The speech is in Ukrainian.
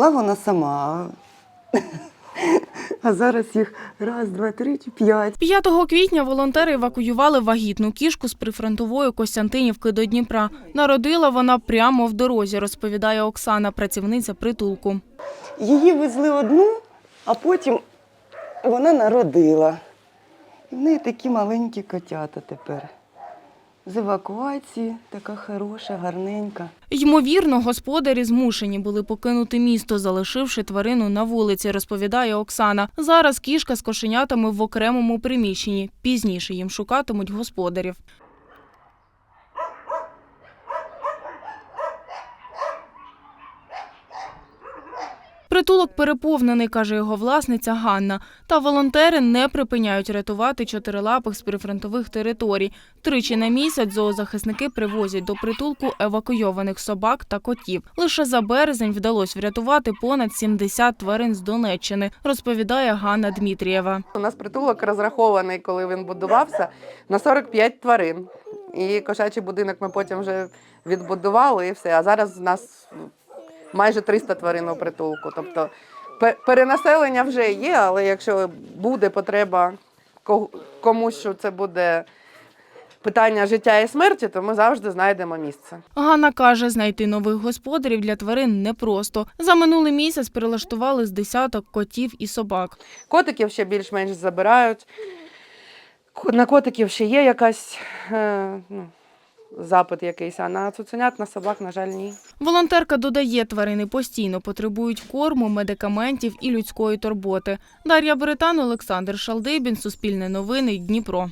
була вона сама. А зараз їх раз, два, три, п'ять. 5 квітня волонтери евакуювали вагітну кішку з прифронтової Костянтинівки до Дніпра. Народила вона прямо в дорозі, розповідає Оксана, працівниця притулку. Її везли одну, а потім вона народила. І в неї такі маленькі котята тепер. З евакуації, така хороша, гарненька. Ймовірно, господарі змушені були покинути місто, залишивши тварину на вулиці, розповідає Оксана. Зараз кішка з кошенятами в окремому приміщенні. Пізніше їм шукатимуть господарів. Притулок переповнений, каже його власниця Ганна. Та волонтери не припиняють рятувати чотирилапих з прифронтових територій. Тричі на місяць зоозахисники привозять до притулку евакуйованих собак та котів. Лише за березень вдалося врятувати понад 70 тварин з Донеччини, розповідає Ганна Дмитрієва. У нас притулок розрахований, коли він будувався, на 45 тварин. І кошачий будинок ми потім вже відбудували і все. А зараз у нас майже 300 тварин у притулку. Тобто пе- перенаселення вже є, але якщо буде потреба комусь, що це буде питання життя і смерті, то ми завжди знайдемо місце. Ганна каже, знайти нових господарів для тварин непросто. За минулий місяць прилаштували з десяток котів і собак. Котиків ще більш-менш забирають. На котиків ще є якась е, ну, запит якийсь, а на цуценят, на собак, на жаль, ні. Волонтерка додає, тварини постійно потребують корму, медикаментів і людської турботи. Дар'я Британ, Олександр Шалдибін, Суспільне новини, Дніпро.